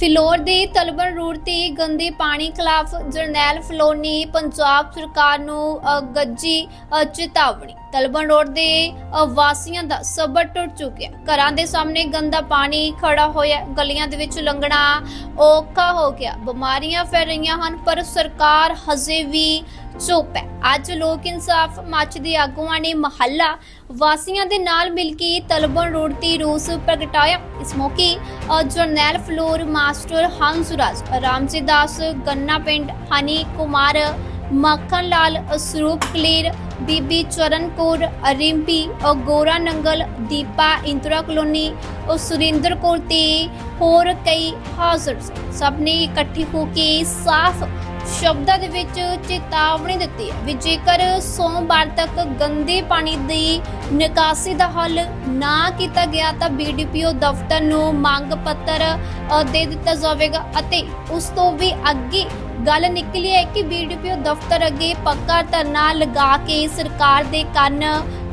ਫਿਲੌਰ ਦੇ ਤਲਬਨ ਰੋਡ ਤੇ ਗੰਦੇ ਪਾਣੀ ਖਿਲਾਫ ਜਰਨੈਲ ਫਲੋਰ ਨੇ ਪੰਜਾਬ ਸਰਕਾਰ ਨੂੰ ਅ, ਗੱਜੀ ਅ, ਚੇਤਾਵਨੀ। ਤਲਬਨ ਰੋਡ ਦੇ ਵਾਸੀਆਂ ਦਾ ਸਬਰ ਟੁੱਟ ਚੁੱਕਿਆ। ਘਰਾਂ ਦੇ ਸਾਹਮਣੇ ਗੰਦਾ ਪਾਣੀ ਖੜਾ ਹੋਇਆ। ਗਲੀਆਂ ਦੇ ਵਿੱਚ ਲੰਘਣਾ ਔਖਾ ਹੋ ਗਿਆ। ਬਿਮਾਰੀਆਂ ਫੈਲ ਰਹੀਆਂ ਹਨ, ਪਰ ਸਰਕਾਰ ਹਜੇ ਵੀ ਚੁੱਪ ਹੈ। ਅੱਜ ਲੋਕ ਇਨਸਾਫ ਮੱਚ ਦੇ ਆਗੂਆਂ ਨੇ ਮਹੱਲਾ ਵਾਸੀਆਂ ਦੇ ਨਾਲ ਮਿਲ ਕੇ ਤਲਬਨ ਰੋਡ ਤੇ ਰੋਸ ਪ੍ਰਗਟਾਇਆ। ਇਸ ਮੌਕੇ ਜਰਨੈਲ ਫਲੋਰ ਮਾਸਟਰ ਹੰਸਰਾਜ, ਰਾਮਜੀ ਦਾਸ, ਗੰਨਾ ਪਿੰਡ, ਹਨੀ ਕੁਮਾਰ ਮੱਖਣ ਲਾਲ ਸਰੂਪ, ਕਲੀਰ ਬੀਬੀ ਚਰਨ ਕੌਰ ਰਿੰਪੀ ਅ, ਗੋਰਾ ਨੰਗਲ ਦੀਪਾ ਇੰਦਰਾ ਕਲੋਨੀ ਅ, ਸੁਰਿੰਦਰ ਕੌਰ ਤੇ ਹੋਰ ਕਈ ਹਾਜ਼ਰ ਸਭ ਨੇ ਇਕੱਠੇ ਹੋ ਕੇ ਸਾਫ਼ ਸ਼ਬਦਾਂ ਦੇ ਵਿੱਚ ਚੇਤਾਵਨੀ ਦਿੱਤੀ ਹੈ ਵੀ ਜੇਕਰ ਸੋਮਵਾਰ ਤੱਕ ਗੰਦੇ ਪਾਣੀ ਦੀ ਨਿਕਾਸੀ ਦਾ ਹੱਲ ਨਾ ਕੀਤਾ ਗਿਆ ਤਾਂ ਬੀਡੀਪੀਓ ਦਫ਼ਤਰ ਨੂੰ ਮੰਗ ਪੱਤਰ ਦੇ ਦਿੱਤਾ ਜਾਵੇਗਾ ਅਤੇ ਉਸ ਤੋਂ ਵੀ ਅੱਗੇ ਗੱਲ ਨਿਕਲੀ ਹੈ ਕਿ ਬੀਡੀਪੀਓ ਦਫ਼ਤਰ ਅੱਗੇ ਪੱਕਾ ਧਰਨਾ ਲਗਾ ਕੇ ਸਰਕਾਰ ਦੇ ਕੰਨ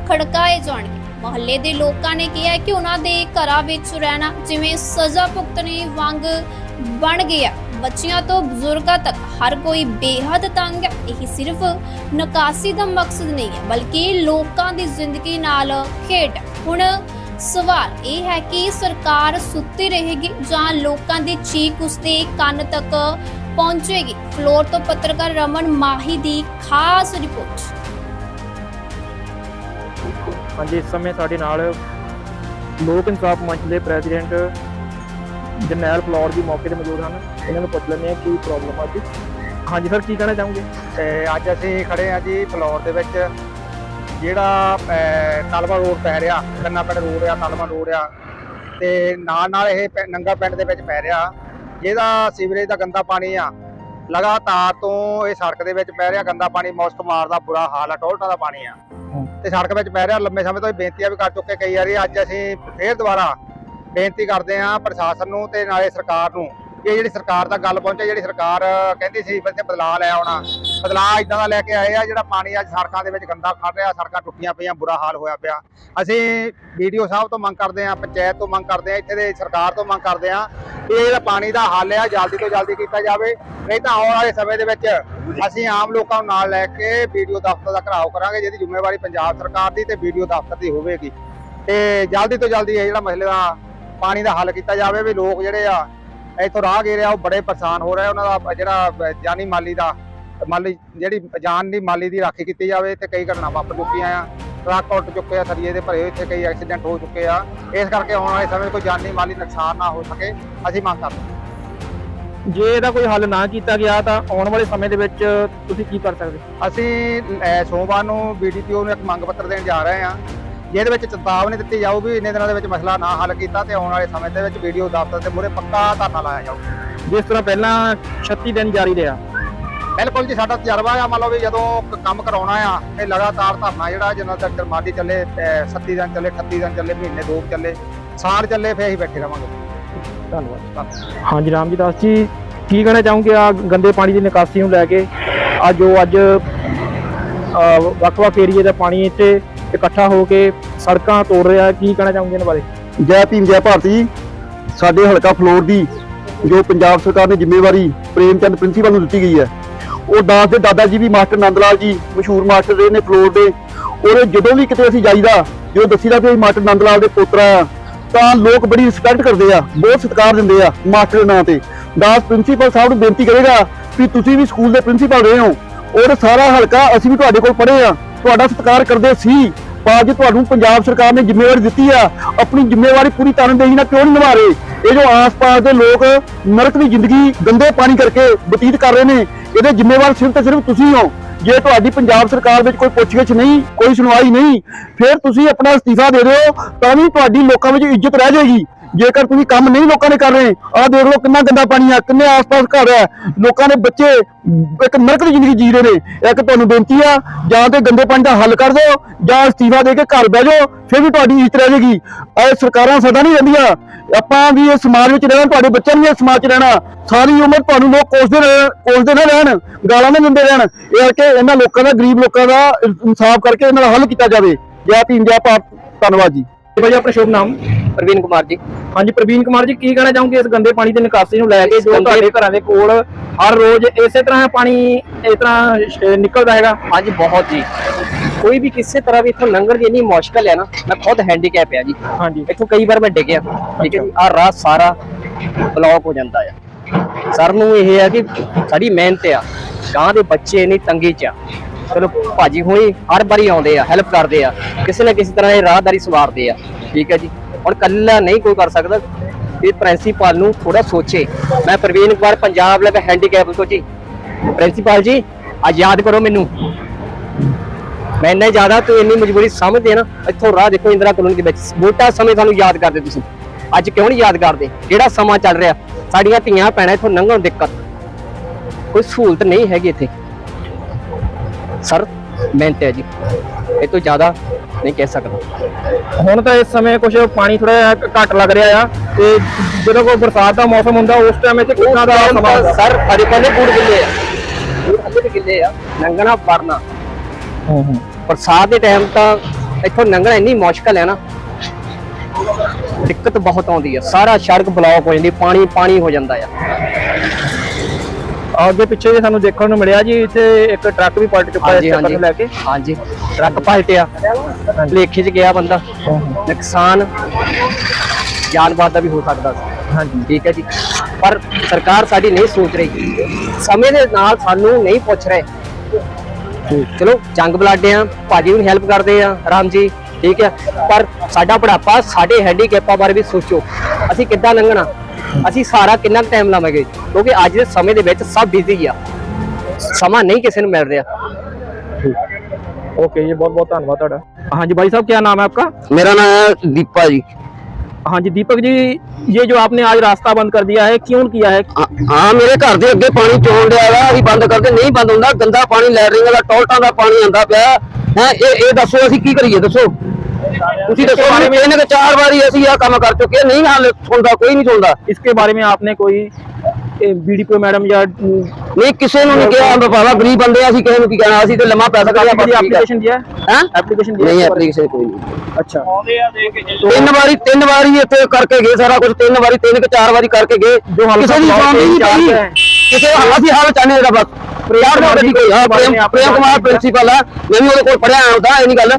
ਖੜਕਾਏ ਜਾਣਗੇ। ਮੁਹੱਲੇ ਦੇ ਲੋਕਾਂ ਨੇ ਕਿਹਾ ਕਿ ਉਹਨਾਂ ਦੇ ਘਰਾਂ ਵਿੱਚ ਰਹਿਣਾ ਜਿਵੇਂ ਸਜ਼ਾ ਭੁਗਤਣੀ ਵਾਂਗ ਬਣ ਗਿਆ। ਬੱਚਿਆਂ ਤੋਂ ਬਜ਼ੁਰਗਾਂ ਤੱਕ ਹਰ ਕੋਈ ਬੇਹੱਦ ਤੰਗ ਹੈ। ਇਹ ਸਿਰਫ ਨਿਕਾਸੀ ਦਾ ਮਕਸਦ ਨਹੀਂ ਹੈ, ਬਲਕਿ ਲੋਕਾਂ ਦੀ ਜ਼ਿੰਦਗੀ ਨਾਲ ਖੇਡ ਹੁਣ ਸਵਾਲ ਇਹ ਹੈ ਕਿ ਸਰਕਾਰ ਸੁੱਤੀ ਰਹੇਗੀ ਜਾਂ ਲੋਕਾਂ ਦੀ ਚੀਕ ਉਸਦੇ ਕੰਨ ਤੱਕ ਪਹੁੰਚੇਗੀ? ਫਲੋਰ ਤੋਂ ਪੱਤਰਕਾਰ ਰਮਨ ਮਾਹੀ ਦੀ ਖਾਸ ਰਿਪੋਰਟ। ਹਾਂਜੀ, ਇਸ ਸਮੇਂ ਸਾਡੇ ਨਾਲ ਲੋਕ ਇਨਸਾਫ ਮੰਚ ਦੇ ਪ੍ਰੈਜ਼ੀਡੈਂਟ ਜਰਨੈਲ ਫਲੋਰ ਜੀ ਮੌਕੇ ਤੇ ਮੌਜੂਦ ਹਨ ਇਹਨਾਂ ਨੂੰ ਪੁੱਛ ਲੈਂਦੇ ਆ ਕੀ ਪ੍ਰੋਬਲਮ ਆ ਜੀ ਹਾਂਜੀ ਸਰ ਕੀ ਕਹਿਣਾ ਚਾਹੋਗੇ? ਤੇ ਅੱਜ ਅਸੀਂ ਖੜੇ ਆ ਜੀ ਫਲੋਰ ਦੇ ਵਿੱਚ ਜਿਹੜਾ ਤਲਵਾ ਰੋਡ ਪੈ ਰਿਹਾ ਗੰਨਾ ਪਿੰਡ ਰੋਡ ਆ ਤਲਵਾ ਰੋਡ ਆ। ਤੇ ਨਾਲ ਨਾਲ ਇਹ ਨੰਗਾ ਪਿੰਡ ਦੇ ਵਿੱਚ ਪੈ ਰਿਹਾ ਜਿਹਦਾ ਸੀਵਰੇਜ ਦਾ ਗੰਦਾ ਪਾਣੀ ਆ। ਲਗਾਤਾਰ ਤੋਂ ਇਹ ਸੜਕ ਦੇ ਵਿੱਚ ਪੈ ਰਿਹਾ ਗੰਦਾ ਪਾਣੀ ਮੌਸਕ ਮਾਰਦਾ ਬੁਰਾ ਹਾਲ ਆ ਟੋਲਟਾਂ ਦਾ ਪਾਣੀ ਆ। ਤੇ ਸੜਕ ਵਿੱਚ ਪੈ ਰਿਹਾ ਲੰਮੇ ਸਮੇਂ ਤੋਂ ਇਹ ਬੇਨਤੀਆਂ ਵੀ ਕਰ ਚੁੱਕੇ ਕਈ ਵਾਰੀ ਅੱਜ ਅਸੀਂ ਫੇਰ ਦੁਬਾਰਾ ਬੇਨਤੀ ਕਰਦੇ ਹਾਂ ਪ੍ਰਸ਼ਾਸਨ ਨੂੰ ਤੇ ਨਾਲੇ ਸਰਕਾਰ ਨੂੰ ਕਿ ਜਿਹੜੀ ਸਰਕਾਰ ਦਾ ਗੱਲ ਪਹੁੰਚੇ, ਜਿਹੜੀ ਸਰਕਾਰ ਕਹਿੰਦੀ ਸੀ ਇੱਥੇ ਬਦਲਾਅ ਲੈ ਆਉਣਾ, ਬਦਲਾਅ ਇਦਾਂ ਦਾ ਲੈ ਕੇ ਆਏ ਆ ਜਿਹੜਾ ਪਾਣੀ ਅੱਜ ਸੜਕਾਂ ਦੇ ਵਿੱਚ ਗੰਦਾ ਖੜ ਰਿਹਾ, ਸੜਕਾਂ ਟੁੱਟੀਆਂ ਪਈਆਂ, ਬੁਰਾ ਹਾਲ ਹੋਇਆ ਪਿਆ। ਅਸੀਂ ਵੀਡੀਓ ਸਾਹਿਬ ਤੋਂ ਮੰਗ ਕਰਦੇ ਹਾਂ, ਪੰਚਾਇਤ ਤੋਂ ਮੰਗ ਕਰਦੇ ਹਾਂ, ਇੱਥੇ ਦੇ ਸਰਕਾਰ ਤੋਂ ਮੰਗ ਕਰਦੇ ਹਾਂ ਕਿ ਇਹ ਜਿਹੜਾ ਪਾਣੀ ਦਾ ਹੱਲ ਆ, ਜਲਦੀ ਤੋਂ ਜਲਦੀ ਕੀਤਾ ਜਾਵੇ। ਨਹੀਂ ਤਾਂ ਆਉਣ ਵਾਲੇ ਸਮੇਂ ਦੇ ਵਿੱਚ ਅਸੀਂ ਆਮ ਲੋਕਾਂ ਨੂੰ ਨਾਲ ਲੈ ਕੇ ਵੀਡੀਓ ਦਫ਼ਤਰ ਦਾ ਘਰਾਓ ਕਰਾਂਗੇ, ਜਿਹਦੀ ਜ਼ਿੰਮੇਵਾਰੀ ਪੰਜਾਬ ਸਰਕਾਰ ਦੀ ਤੇ ਵੀਡੀਓ ਦਫ਼ਤਰ ਦੀ ਹੋਵੇਗੀ। ਤੇ ਜਲਦੀ ਤੋਂ ਜਲਦੀ ਇਹ ਜਿਹੜਾ ਮਸਲੇ ਦਾ ਪਾਣੀ ਦਾ ਹੱਲ ਕੀਤਾ ਜਾਵੇ ਵੀ ਲੋਕ ਜਿਹੜੇ ਆ ਇੱਥੋਂ ਰਾਹ ਗਏ ਆ ਉਹ ਬੜੇ ਪਰੇਸ਼ਾਨ ਹੋ ਰਹੇ ਉਹਨਾਂ ਦਾ ਜਿਹੜਾ ਜਾਨੀ ਮਾਲੀ ਦਾ ਮਾਲੀ ਜਿਹੜੀ ਜਾਨ ਦੀ ਮਾਲੀ ਦੀ ਰਾਖੀ ਕੀਤੀ ਜਾਵੇ ਤੇ ਕਈ ਘਟਨਾ ਵਾਪਰ ਚੁੱਕੀਆਂ ਆ ਟਰੱਕ ਉੱਟ ਚੁੱਕੇ ਆ ਸਰੀਏ ਦੇ ਭਰੇ ਹੋਏ ਇੱਥੇ ਕਈ ਐਕਸੀਡੈਂਟ ਹੋ ਚੁੱਕੇ ਆ ਇਸ ਕਰਕੇ ਆਉਣ ਵਾਲੇ ਸਮੇਂ ਕੋਈ ਜਾਨੀ ਮਾਲੀ ਨੁਕਸਾਨ ਨਾ ਹੋ ਸਕੇ ਅਸੀਂ ਮੰਗ ਕਰਦੇ ਹਾਂ। ਜੇ ਇਹਦਾ ਕੋਈ ਹੱਲ ਨਾ ਕੀਤਾ ਗਿਆ ਤਾਂ ਆਉਣ ਵਾਲੇ ਸਮੇਂ ਦੇ ਵਿੱਚ ਤੁਸੀਂ ਕੀ ਕਰ ਸਕਦੇ ਅਸੀਂ ਸੋਮਵਾਰ ਨੂੰ ਬੀਡੀਪੀਓ ਨੂੰ ਇੱਕ ਮੰਗ ਪੱਤਰ ਦੇਣ ਜਾ ਰਹੇ ਹਾਂ ਜਿਹਦੇ ਵਿੱਚ ਚੇਤਾਵਨੀ ਦਿੱਤੀ ਜਾਊਗੀ ਇੰਨੇ ਦਿਨਾਂ ਦੇ ਵਿੱਚ ਮਸਲਾ ਨਾ ਹੱਲ ਕੀਤਾ ਤੇ ਆਉਣ ਵਾਲੇ ਸਮੇਂ ਦੇ ਵਿੱਚ ਵੀਡੀਓ ਦਫ਼ਤਰ ਦੇ ਮੂਹਰੇ ਪੱਕਾ ਧਰਨਾ ਲਾਇਆ ਜਾਊ ਜਿਸ ਤਰ੍ਹਾਂ ਪਹਿਲਾਂ 36 ਦਿਨ ਜਾਰੀ ਰਿਹਾ। ਬਿਲਕੁਲ ਜੀ ਸਾਡਾ ਤਜਰਬਾ ਆ ਮੰਨ ਲਓ ਵੀ ਜਦੋਂ ਕੰਮ ਕਰਾਉਣਾ ਆ ਇਹ ਲਗਾਤਾਰ ਧਰਨਾ ਜਿਹੜਾ ਜਿੰਨਾ ਤੱਕ ਮਾਦੀ ਚੱਲੇ 37 ਦਿਨ ਚੱਲੇ 38 ਦਿਨ ਚੱਲੇ ਮਹੀਨੇ ਦੋ ਚੱਲੇ ਸਾਲ ਚੱਲੇ ਫੇਰ ਅਸੀਂ ਬੈਠੇ ਰਵਾਂਗੇ। ਧੰਨਵਾਦ। ਹਾਂਜੀ ਰਾਮ ਜੀ ਦਾਸ ਜੀ ਕੀ ਕਹਿਣਾ ਚਾਹੋਗੇ ਆ ਗੰਦੇ ਪਾਣੀ ਦੀ ਨਿਕਾਸੀ ਨੂੰ ਲੈ ਕੇ? ਆ ਜੋ ਅੱਜ ਅਹ, ਵੱਖ-ਵੱਖ ਏਰੀਏ ਦਾ ਪਾਣੀ ਇੱਥੇ ਇਕੱਠਾ ਹੋ ਕੇ ਸੜਕਾਂ ਤੋੜ ਰਿਹਾ ਕੀ ਕਹਿਣਾ ਚਾਹੋਗੇ ਇਹਨਾਂ ਬਾਰੇ? ਜੈ ਭੀਮ, ਜੈ ਭਾਰਤ ਜੀ। ਸਾਡੇ ਹਲਕਾ ਫਲੋਰ ਦੀ ਜੋ ਪੰਜਾਬ ਸਰਕਾਰ ਨੇ ਜ਼ਿੰਮੇਵਾਰੀ ਪ੍ਰੇਮ ਚੰਦ ਪ੍ਰਿੰਸੀਪਲ ਨੂੰ ਦਿੱਤੀ ਗਈ ਹੈ, ਉਹ ਦਾਸ ਦੇ ਦਾਦਾ ਜੀ ਵੀ ਮਾਸਟਰ ਨੰਦ ਲਾਲ ਜੀ, ਮਸ਼ਹੂਰ ਮਾਸਟਰ ਰਹੇ ਨੇ ਫਲੋਰ ਦੇ। ਔਰ ਜਦੋਂ ਵੀ ਕਿਤੇ ਅਸੀਂ ਜਾਈਦਾ ਜਦੋਂ ਦੱਸੀਦਾ ਵੀ ਅਸੀਂ ਮਾਸਟਰ ਨੰਦ ਲਾਲ ਦੇ ਪੋਤਰਾ ਆ, ਤਾਂ ਲੋਕ ਬੜੀ ਰਿਸਪੈਕਟ ਕਰਦੇ ਆ, ਬਹੁਤ ਸਤਿਕਾਰ ਦਿੰਦੇ ਆ ਮਾਸਟਰ ਦੇ ਨਾਂ ਤੇ। ਦਾਸ ਪ੍ਰਿੰਸੀਪਲ ਸਾਹਿਬ ਨੂੰ ਬੇਨਤੀ ਕਰੇਗਾ ਵੀ ਤੁਸੀਂ ਵੀ ਸਕੂਲ ਦੇ ਪ੍ਰਿੰਸੀਪਲ ਰਹੇ ਹੋ, ਔਰ ਸਾਰਾ ਹਲਕਾ ਅਸੀਂ ਵੀ ਤੁਹਾਡੇ ਕੋਲ ਪੜ੍ਹੇ ਆ। ਤੁਹਾਡਾ ਸਤਿਕਾਰ ਕਰਦੇ ਸੀ। ਪਰ ਜੇ, ਤੁਹਾਨੂੰ ਪੰਜਾਬ ਸਰਕਾਰ ਨੇ ਜ਼ਿੰਮੇਵਾਰੀ ਦਿੱਤੀ ਆ। ਆਪਣੀ ਜ਼ਿੰਮੇਵਾਰੀ ਪੂਰੀ ਤਨਦੇਹੀ ਨਾਲ ਕਿਉਂ ਨਹੀਂ ਨਿਭਾ ਰਹੇ? ਇਹ ਜੋ ਆਸ-ਪਾਸ ਦੇ ਲੋਕ ਨਰਕ ਦੀ ਜ਼ਿੰਦਗੀ ਗੰਦੇ ਪਾਣੀ ਕਰਕੇ ਬਤੀਤ ਕਰ ਰਹੇ ਨੇ, ਇਹਦੇ ਜ਼ਿੰਮੇਵਾਰ ਸਿਰਫ ਤੇ ਸਿਰਫ ਤੁਸੀਂ ਹੋ। ਜੇ ਤੁਹਾਡੀ ਪੰਜਾਬ ਸਰਕਾਰ ਵਿੱਚ ਕੋਈ ਪੁੱਛਗਿੱਛ ਨਹੀਂ, ਕੋਈ ਸੁਣਵਾਈ ਨਹੀਂ, ਫਿਰ ਤੁਸੀਂ ਆਪਣਾ ਅਸਤੀਫਾ ਦੇ ਦਿਓ, ਤਾਂ ਵੀ ਤੁਹਾਡੀ ਲੋਕਾਂ ਵਿੱਚ ਇੱਜ਼ਤ ਰਹਿ ਜਾਏਗੀ। ਜੇਕਰ ਤੁਸੀਂ ਕੰਮ ਨਹੀਂ ਲੋਕਾਂ ਨੇ ਕਰ ਰਹੇ ਆਹ ਦੇਖ ਲਓ ਕਿੰਨਾ ਗੰਦਾ ਪਾਣੀ ਆ, ਕਿੰਨੇ ਆਸ-ਪਾਸ ਘਰ ਹੈ ਲੋਕਾਂ ਦੇ ਬੱਚੇ ਇੱਕ ਨਰਕ ਦੀ ਜ਼ਿੰਦਗੀ ਜੀ ਰਹੇ ਨੇ। ਇੱਕ ਤੁਹਾਨੂੰ ਬੇਨਤੀ ਆ, ਜਾਂ ਤੇ ਗੰਦੇ ਪਾਣੀ ਦਾ ਹੱਲ ਕਰ ਦਿਓ, ਜਾਂ ਅਸਤੀਫਾ ਦੇ ਕੇ ਘਰ ਬਹਿ ਜਾਓ, ਫਿਰ ਵੀ ਤੁਹਾਡੀ ਇੱਜ਼ਤ ਰਹਿ ਜਾਏਗੀ ਇਹ ਸਰਕਾਰਾਂ ਸਦਾ ਨਹੀਂ ਰਹਿੰਦੀਆਂ। ਆਪਾਂ ਵੀ ਇਹ ਸਮਾਜ ਵਿੱਚ ਰਹਿਣਾ, ਤੁਹਾਡੇ ਬੱਚਿਆਂ ਨੇ ਵੀ ਸਮਾਜ 'ਚ ਰਹਿਣਾ। ਸਾਰੀ ਉਮਰ ਤੁਹਾਨੂੰ ਲੋਕ ਕੋਸਦੇ ਰਹਿਣ, ਕੋਸਦੇ ਨਾ ਰਹਿਣ, ਗਾਲਾਂ ਨਾ ਦਿੰਦੇ ਰਹਿਣ। ਇਹ ਕਰਕੇ ਇਹਨਾਂ ਲੋਕਾਂ ਦਾ, ਗਰੀਬ ਲੋਕਾਂ ਦਾ ਇਨਸਾਫ ਕਰਕੇ ਇਹਨਾਂ ਦਾ ਹੱਲ ਕੀਤਾ ਜਾਵੇ। ਜੈ ਭੀਮ, ਜੈ ਭਾਰਤ। ਧੰਨਵਾਦ ਜੀ। ਭਾਈ ਆਪਣਾ ਸ਼ੁਭ ਨਾਮ? ਪ੍ਰਵੀਨ ਕੁਮਾਰ ਜੀ। ਹਾਂਜੀ ਪ੍ਰਵੀਨ ਕੁਮਾਰ ਜੀ ਕੀ ਕਹਿਣਾ ਚਾਹੋਗੇ ਇਸ ਗੰਦੇ ਪਾਣੀ ਦੀ ਨਿਕਾਸੀ ਨੂੰ ਲੈ ਕੇ ਜੋ ਤੁਹਾਡੇ ਘਰਾਂ ਦੇ ਕੋਲ ਹਰ ਰੋਜ਼ ਇਸੇ ਤਰ੍ਹਾਂ ਪਾਣੀ ਇਸ ਤਰ੍ਹਾਂ ਨਿਕਲਦਾ ਹੈਗਾ? ਹਾਂਜੀ ਬਹੁਤ ਜੀ। ਕੋਈ ਵੀ ਕਿਸੇ ਤਰ੍ਹਾਂ ਵੀ ਇੱਥੋਂ ਲੰਘਣ ਦੀ ਇੰਨੀ ਮੁਸ਼ਕਲ ਹੈ ਨਾ ਮੈਂ ਖੁਦ ਹੈਂਡੀਕੈਪ ਆ ਜੀ। ਹਾਂਜੀ। ਇੱਥੋਂ ਕਈ ਵਾਰ ਮੈਂ ਡਿੱਗਿਆ ਠੀਕ ਹੈ ਜੀ ਆਹ ਰਾਹ ਸਾਰਾ ਬਲੌਕ ਹੋ ਜਾਂਦਾ ਆ। ਸਰ ਨੂੰ ਇਹ ਹੈ ਕਿ ਸਾਡੀ ਮਿਹਨਤ ਆ। ਗਾਂ ਦੇ ਬੱਚੇ ਨਹੀਂ ਤੰਗੀ ਚ ਆ। ਚਲੋ ਭਾਜੀ ਹੋਈ ਹਰ ਵਾਰੀ ਆਉਂਦੇ ਆ ਹੈਲਪ ਕਰਦੇ ਆ। ਕਿਸੇ ਨਾ ਕਿਸੇ ਤਰ੍ਹਾਂ ਇਹ ਰਾਹਦਾਰੀ ਸਵਾਰਦੇ ਆ। ਠੀਕ ਹੈ ਜੀ? ਹੁਣ ਕੱਲਾ ਨਹੀਂ ਕੋਈ ਕਰ ਸਕਦਾ। ਇਹ ਪ੍ਰਿੰਸੀਪਲ ਨੂੰ ਥੋੜਾ ਸੋਚੇ। ਮੈਂ ਪ੍ਰਵੀਨ ਕੁਮਾਰ, ਪੰਜਾਬ ਲਗਾ ਹੈਂਡੀਕੈਪ ਤੋਂ ਪ੍ਰਿੰਸੀਪਲ ਜੀ, ਅੱਜ ਯਾਦ ਕਰੋ ਮੈਨੂੰ। ਮੈਂ ਇੰਨਾ ਜ਼ਿਆਦਾ ਤੂੰ ਇੰਨੀ ਮਜਬੂਰੀ ਸਮਝਦੇ ਨਾ, ਇੱਥੋਂ ਰਾਹ ਦੇਖੋ ਇੰਦਰਾ ਕਲੋਨੀ ਦੇ ਵਿੱਚ। ਮੋਟਾ ਸਮੇਂ ਤੁਹਾਨੂੰ ਯਾਦ ਕਰਦੇ ਤੁਸੀਂ। ਅੱਜ ਕਿਉਂ ਨਹੀਂ ਯਾਦ ਕਰਦੇ? ਜਿਹੜਾ ਸਮਾਂ ਚੱਲ ਰਿਹਾ? ਸਾਡੀਆਂ ਧੀਆਂ ਪੈਣਾ ਇੱਥੋਂ ਲੰਘਣ ਦਿੱਕਤ। ਕੋਈ ਸਹੂਲਤ ਨਹੀਂ ਹੈਗੀ ਇੱਥੇ। ਸਰ ਮਿਹਨਤ ਹੈ ਜੀ ਇਹ ਤੋਂ ਜ਼ਿਆਦਾ ਨਹੀਂ ਕਹਿ ਸਕਦਾ। ਹੁਣ ਤਾਂ ਇਸ ਸਮੇਂ ਕੁਝ ਪਾਣੀ ਥੋੜਾ ਘੱਟ ਲੱਗ ਰਿਹਾ ਆ ਤੇ ਜਦੋਂ ਕੋਈ ਬਰਸਾਤ ਦਾ ਮੌਸਮ ਹੁੰਦਾ ਉਸ ਟਾਈਮ ਇੱਥੇ ਕਿੰਨਾ ਦਾ ਸਮਾਂ ਸਰ ਸਾਡੇ ਕੋਲੇ ਬੂੜ ਗਿੱਲੇ ਆ। ਵੀ ਗਿੱਲੇ ਆ ਲੰਘਣਾ ਵੜਨਾ ਹੂੰ ਹੂੰ। ਬਰਸਾਤ ਦੇ ਟਾਈਮ ਤਾਂ ਇੱਥੋਂ ਲੰਘਣਾ ਇੰਨੀ ਮੁਸ਼ਕਲ ਹੈ ਨਾ। ਦਿੱਕਤ ਬਹੁਤ ਆਉਂਦੀ ਹੈ ਸਾਰਾ ਸੜਕ ਬਲੌਕ ਹੋ ਜਾਂਦੀ ਪਾਣੀ ਪਾਣੀ ਹੋ ਜਾਂਦਾ ਆ। ਅੱਗੇ ਪਿੱਛੇ ਜੇ ਸਾਨੂੰ ਦੇਖਣ ਨੂੰ ਮਿਲਿਆ ਜੀ ਇੱਥੇ ਇੱਕ ਟਰੱਕ ਵੀ ਪਲਟ ਚੁੱਕਾ ਹਾਂਜੀ ਇਸ ਹਾਂਜੀ। ਨੂੰ ਲੈ ਕੇ। ਹਾਂਜੀ। ਟਰੱਕ ਪਲਟਿਆ। ਲੇਖੇ 'ਚ ਗਿਆ ਬੰਦਾ। ਨੁਕਸਾਨ ਜਾਨਵਾਰ ਦਾ ਵੀ ਹੋ ਸਕਦਾ ਸੀ। ਹਾਂਜੀ। ਠੀਕ ਹੈ ਜੀ। ਪਰ ਸਰਕਾਰ ਸਾਡੀ ਨਹੀਂ ਸੋਚ ਰਹੀ। ਸਮੇਂ ਦੇ ਨਾਲ ਸਾਨੂੰ ਨਹੀਂ ਪੁੱਛ ਰਹੇ। ਚਲੋ ਜੰਗ ਬਲਾਡੇ ਆ ਭਾਜੀ ਨੂੰ ਹੈਲਪ ਕਰਦੇ ਆ ਰਾਮ ਜੀ। ਠੀਕ ਹੈ। ਪਰ ਸਾਡਾ ਬੁਢਾਪਾ ਸਾਡੇ ਹੈਂਡੀਕੈਪਾਂ ਬਾਰੇ ਵੀ ਸੋਚੋ। ਅਸੀਂ ਕਿੱਦਾਂ ਲੰਘਣਾ? ਅਸੀਂ ਸਾਰਾ ਕਿੰਨਾ ਟਾਈਮ ਲਾਵਾਂਗੇ ਕਿਉਂਕਿ ਅੱਜ ਦੇ ਸਮੇਂ ਦੇ ਵਿੱਚ ਸਭ ਬਿਜ਼ੀ ਆ ਸਮਾਂ ਨਹੀਂ ਕਿਸੇ ਨੂੰ ਮਿਲ ਰਿਹਾ ओके जी बहुत बहुत धन्यवाद ਤੁਹਾਡਾ ਹਾਂਜੀ भाई साहब क्या नाम है आपका ਮੇਰਾ ਨਾਮ ਦੀਪਾ ਜੀ हाँ जी दीपक जी ये जो आपने आज रास्ता बंद कर दिया है क्यों किया है ਹਾਂ ਮੇਰੇ ਘਰ ਦੇ ਅੱਗੇ ਪਾਣੀ ਚੋਣ ਡਿਆ ਵਾ ਅਸੀਂ ਬੰਦ ਕਰਦੇ ਨਹੀਂ ਬੰਦ ਹੁੰਦਾ ਗੰਦਾ ਪਾਣੀ ਲੈਟਰਿੰਗ ਦਾ ਟੋਲਟਾਂ ਦਾ ਪਾਣੀ ਆਂਦਾ ਪਿਆ ਹੈ ਇਹ ਇਹ ਦੱਸੋ ਅਸੀਂ ਕੀ ਕਰੀਏ ਦੱਸੋ ਤੁਸੀਂ ਦੱਸੋ ਮੈਨੂੰ ਇਹਨੇ ਕਿ ਚਾਰ ਵਾਰੀ ਅਸੀਂ ਆਹ ਕੰਮ ਕਰ ਚੁੱਕੇ ਹਾਂ, ਨਹੀਂ ਹਾਲ ਸੁਣਦਾ ਕੋਈ ਨਹੀਂ ਸੁਣਦਾ इसके बारे में आपने कोई बीडीपी मैडम या ਨਹੀਂ ਕਿਸੇ ਨੂੰ ਨਹੀਂ ਕਿਹਾ ਬਾਬਾ ਗਰੀਬ ਬੰਦੇ ਆ, ਅਸੀਂ ਕਿਸੇ ਨੂੰ ਕੀ ਕਹਿਣਾ ਅਸੀਂ ਤੇ ਲੰਮਾ ਪੈਸਾ ਕਰਿਆ ਬਸ ਠੀਕ ਹੈ एप्लीकेशन दिया है ਹੈਂ? एप्लीकेशन दिया ਨਹੀਂ है इसके ਐਪਲੀਕੇਸ਼ਨ ਕੋਈ ਨਹੀਂ बारे में? अच्छा ਤਿੰਨ ਵਾਰੀ ਤਿੰਨ ਵਾਰੀ ਇੱਥੇ ਕਰਕੇ ਗਏ ਸਾਰਾ ਕੁਝ ਤਿੰਨ ਵਾਰੀ ਤਿੰਨ ਕਿ ਚਾਰ ਵਾਰੀ ਕਰਕੇ ਗਏ ਜੋ ਹਲਕਾ ਕਿਸੇ ਦੀ ਬਲਾਕ ਸੁਣਦੀ ਨਹੀਂ ਇੰਚਾਰਜ ਪਈ ਹੈ। ਕਿਸੇ ਅਸੀਂ ਹਾਲ ਚਾਹਨੇ ਇਹਦਾ ਬਸ ਯਾਰ ਨਾ ਉਹਦੀ ਕੋਈ ਹਾਂ ਪ੍ਰੇਮ ਪ੍ਰੇਮ ਕੁਮਾਰ ਪ੍ਰਿੰਸੀਪਲ ਆ ਮੈਂ ਵੀ ਉਹਦੇ ਕੋਲ ਪੜਿਆ ਆਉਂਦਾ ਇਹ ਨਹੀਂ ਗੱਲ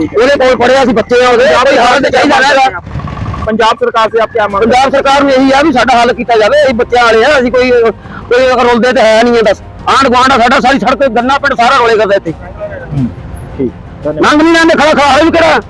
ਉਹਦੇ ਕੋਲ ਪੜਿਆ ਸੀ ਬੱਚੇ ਆ ਉਹਦੇ। ਆਪ ਹਾਲ ਤੇ ਚਾਹੀਦਾ ਹੈਗਾ ਪੰਜਾਬ ਸਰਕਾਰ ਸੇ ਆਪ ਕੀ ਮੰਗ ਪੰਜਾਬ ਸਰਕਾਰ ਨੂੰ ਇਹੀ ਆ ਵੀ ਸਾਡਾ ਹੱਲ ਕੀਤਾ ਜਾਵੇ। ਇਹ ਬੱਚਿਆਂ ਵਾਲੇ ਆ ਅਸੀਂ ਕੋਈ ਕੋਈ ਰੋਲਦੇ ਤੇ ਹੈ ਨਹੀਂ ਬਸ। ਆਂਢ ਗੁਆਂਢ ਸਾਡਾ ਸਾਰੀ ਸੜਕ ਗੰਨਾ ਪਿੰਡ ਸਾਰਾ ਰੋਲੇ ਕਰਦਾ ਇੱਥੇ। ਠੀਕ। ਮੰਗ ਨਹੀਂ ਲੈਂਦੇ ਖੜਾ ਖੜਾ ਵੀ ਕਿਹੜਾ?